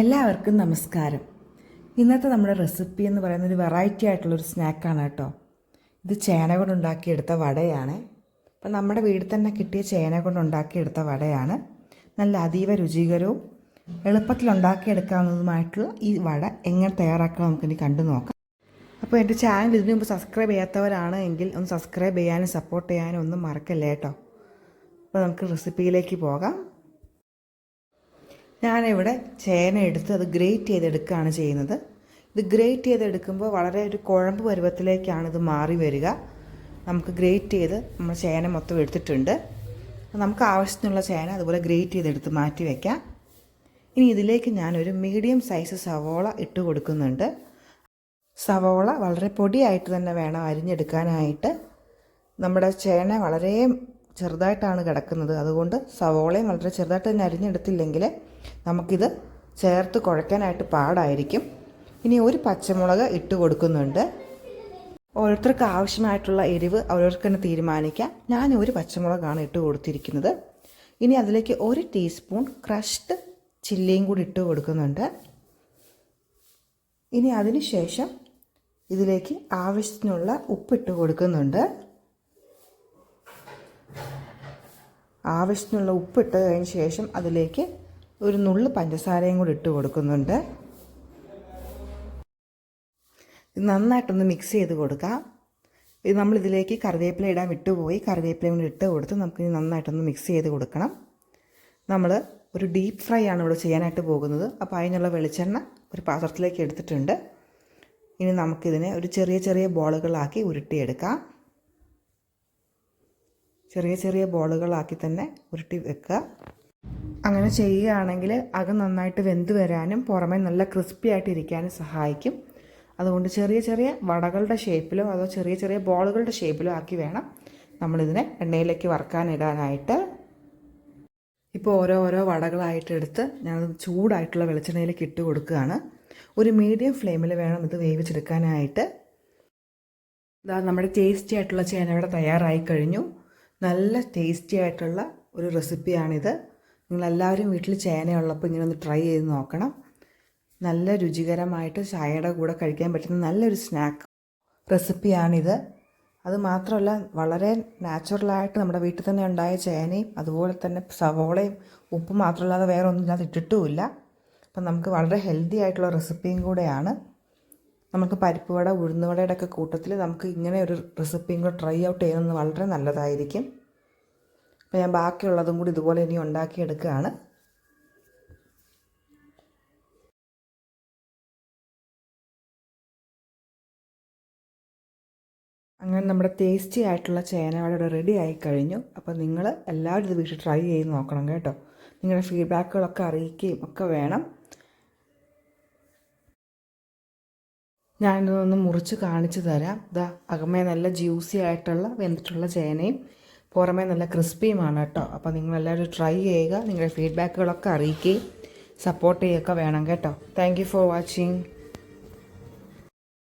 എല്ലാവർക്കും നമസ്കാരം. ഇന്നത്തെ നമ്മുടെ റെസിപ്പി എന്ന് പറയുന്ന ഒരു വെറൈറ്റി ആയിട്ടുള്ളൊരു സ്നാക്കാണ് കേട്ടോ. ഇത് ചേന കൊണ്ടുണ്ടാക്കിയെടുത്ത വടയാണ്. അപ്പം നമ്മുടെ വീട്ടിൽ തന്നെ കിട്ടിയ ചേന കൊണ്ടുണ്ടാക്കിയെടുത്ത വടയാണ്. നല്ല അതീവ രുചികരവും എളുപ്പത്തിൽ ഉണ്ടാക്കിയെടുക്കാവുന്നതുമായിട്ടുള്ള ഈ വട എങ്ങനെ തയ്യാറാക്കണം നമുക്കിനി കണ്ടു നോക്കാം. അപ്പോൾ എന്റെ ചാനൽ ഇതിനു മുമ്പ് സബ്സ്ക്രൈബ് ചെയ്യാത്തവരാണ് എങ്കിൽ ഒന്ന് സബ്സ്ക്രൈബ് ചെയ്യാനും സപ്പോർട്ട് ചെയ്യാനും ഒന്നും മറക്കല്ലേ കേട്ടോ. അപ്പോൾ നമുക്ക് റെസിപ്പിയിലേക്ക് പോകാം. ഞാനിവിടെ ചേന എടുത്ത് അത് ഗ്രേറ്റ് ചെയ്തെടുക്കുകയാണ് ചെയ്യുന്നത്. ഇത് ഗ്രേറ്റ് ചെയ്തെടുക്കുമ്പോൾ വളരെ ഒരു കുഴമ്പ് പരുവത്തിലേക്കാണ് ഇത് മാറി വരിക. നമുക്ക് ഗ്രേറ്റ് ചെയ്ത് നമ്മൾ ചേന മൊത്തം എടുത്തിട്ടുണ്ട്. നമുക്ക് ആവശ്യത്തിനുള്ള ചേന അതുപോലെ ഗ്രേറ്റ് ചെയ്തെടുത്ത് മാറ്റി വയ്ക്കാം ഇനി ഇതിലേക്ക് ഞാനൊരു മീഡിയം സൈസ് സവോള ഇട്ട് കൊടുക്കുന്നുണ്ട്. സവോള വളരെ പൊടിയായിട്ട് തന്നെ വേണം അരിഞ്ഞെടുക്കാനായിട്ട്. നമ്മുടെ ചേന വളരെ ചെറുതായിട്ടാണ് കിടക്കുന്നത്. അതുകൊണ്ട് സവോളയും വളരെ ചെറുതായിട്ട് തന്നെ അരിഞ്ഞെടുത്തില്ലെങ്കിൽ നമുക്കിത് ചേർത്ത് കുഴക്കാനായിട്ട് പാടായിരിക്കും. ഇനി ഒരു പച്ചമുളക് ഇട്ട് കൊടുക്കുന്നുണ്ട്. ഓരോരുത്തർക്ക് ആവശ്യമായിട്ടുള്ള എരിവ് ഓരോരുത്തർക്ക് തന്നെ തീരുമാനിക്കാം. ഞാൻ ഒരു പച്ചമുളകാണ് ഇട്ട് കൊടുത്തിരിക്കുന്നത്. ഇനി അതിലേക്ക് ഒരു ടീസ്പൂൺ ക്രഷ്ഡ് ചില്ലിയും കൂടി ഇട്ട് കൊടുക്കുന്നുണ്ട്. ഇനി അതിന് ശേഷം ഇതിലേക്ക് ആവശ്യത്തിനുള്ള ഉപ്പിട്ട് കൊടുക്കുന്നുണ്ട്. ആവശ്യത്തിനുള്ള കഴിഞ്ഞ ശേഷം അതിലേക്ക് ഒരു നുള്ളു പഞ്ചസാരയും കൂടി ഇട്ട് കൊടുക്കുന്നുണ്ട്. ഇത് നന്നായിട്ടൊന്ന് മിക്സ് ചെയ്ത് കൊടുക്കാം. ഇത് നമ്മളിതിലേക്ക് കറിവേപ്പില ഇടാൻ വിട്ടുപോയി. കറിവേപ്പിലയും കൂടി ഇട്ട് കൊടുത്ത് നമുക്ക് നന്നായിട്ടൊന്ന് മിക്സ് ചെയ്ത് കൊടുക്കണം. നമ്മൾ ഒരു ഡീപ്പ് ഫ്രൈ ആണ് ഇവിടെ ചെയ്യാനായിട്ട് പോകുന്നത്. അപ്പോൾ അതിനുള്ള വെളിച്ചെണ്ണ ഒരു പാത്രത്തിലേക്ക് എടുത്തിട്ടുണ്ട്. ഇനി നമുക്കിതിനെ ഒരു ചെറിയ ചെറിയ ബോളുകളാക്കി ഉരുട്ടിയെടുക്കാം. ചെറിയ ചെറിയ ബോളുകളാക്കി തന്നെ ഉരുട്ടി വെക്കുക. അങ്ങനെ ചെയ്യുകയാണെങ്കിൽ അകം നന്നായിട്ട് വെന്ത് വരാനും പുറമേ നല്ല ക്രിസ്പി ആയിട്ട് ഇരിക്കാനും സഹായിക്കും. അതുകൊണ്ട് ചെറിയ ചെറിയ വടകളുടെ ഷേപ്പിലോ അതോ ചെറിയ ചെറിയ ബോളുകളുടെ ഷേപ്പിലോ ആക്കി വേണം നമ്മളിതിനെ എണ്ണയിലേക്ക് വറുക്കാനിടാനായിട്ട് ഇപ്പോൾ ഓരോ ഓരോ വടകളായിട്ട് എടുത്ത് ഞാനത് ചൂടായിട്ടുള്ള വെളിച്ചെണ്ണയിലേക്ക് ഇട്ട് കൊടുക്കുകയാണ്. ഒരു മീഡിയം ഫ്ലെയിമിൽ വേണം ഇത് വേവിച്ചെടുക്കാനായിട്ട്. ഇതാ നമ്മുടെ ടേസ്റ്റി ആയിട്ടുള്ള ചേന ഇവിടെ തയ്യാറായി കഴിഞ്ഞു. നല്ല ടേസ്റ്റി ആയിട്ടുള്ള ഒരു റെസിപ്പിയാണിത് നിങ്ങളെല്ലാവരും വീട്ടിൽ ചേനയുള്ളപ്പോൾ ഇങ്ങനെ ഒന്ന് ട്രൈ ചെയ്ത് നോക്കണം. നല്ല രുചികരമായിട്ട് ചായയുടെ കൂടെ കഴിക്കാൻ പറ്റുന്ന നല്ലൊരു സ്നാക്ക് റെസിപ്പിയാണിത് അത് മാത്രമല്ല വളരെ നാച്ചുറലായിട്ട് നമ്മുടെ വീട്ടിൽ തന്നെ ഉണ്ടായ ചേനയും അതുപോലെ തന്നെ സവോളയും ഉപ്പ് മാത്രമല്ലാതെ വേറെ ഒന്നും ഇല്ലാതെ ഇട്ടിട്ടുമില്ല. അപ്പം നമുക്ക് വളരെ ഹെൽത്തി ആയിട്ടുള്ള റെസിപ്പിയും കൂടെയാണ്. നമുക്ക് പരിപ്പ് വട ഉഴുന്നുവടയുടെ ഒക്കെ കൂട്ടത്തിൽ നമുക്ക് ഇങ്ങനെ ഒരു റെസിപ്പിയും കൂടെ ട്രൈ ഔട്ട് ചെയ്യുന്നത് വളരെ നല്ലതായിരിക്കും. അപ്പോൾ ഞാൻ ബാക്കിയുള്ളതും കൂടി ഇതുപോലെ ഇനി ഉണ്ടാക്കിയെടുക്കുകയാണ്. അങ്ങനെ നമ്മുടെ ടേസ്റ്റി ആയിട്ടുള്ള ചേന ഇവിടെ റെഡി ആയി കഴിഞ്ഞു. അപ്പോൾ നിങ്ങൾ എല്ലാവരും ഇത് വീട്ടിൽ ട്രൈ ചെയ്ത് നോക്കണം കേട്ടോ. നിങ്ങളുടെ ഫീഡ്ബാക്കുകളൊക്കെ അറിയിക്കുകയും ഒക്കെ വേണം. ഞാനിതൊന്ന് മുറിച്ച് കാണിച്ചു തരാം. ഇതാ അകമേ നല്ല ജ്യൂസി ആയിട്ടുള്ള വെന്തിട്ടുള്ള ചേനയും പുറമേ നല്ല ക്രിസ്പിയുമാണ് കേട്ടോ. അപ്പോൾ നിങ്ങളെല്ലാവരും ട്രൈ ചെയ്യുക. നിങ്ങളുടെ ഫീഡ്ബാക്കുകളൊക്കെ അറിയിക്കുകയും സപ്പോർട്ട് ചെയ്യുകയൊക്കെ വേണം കേട്ടോ. Thank for watching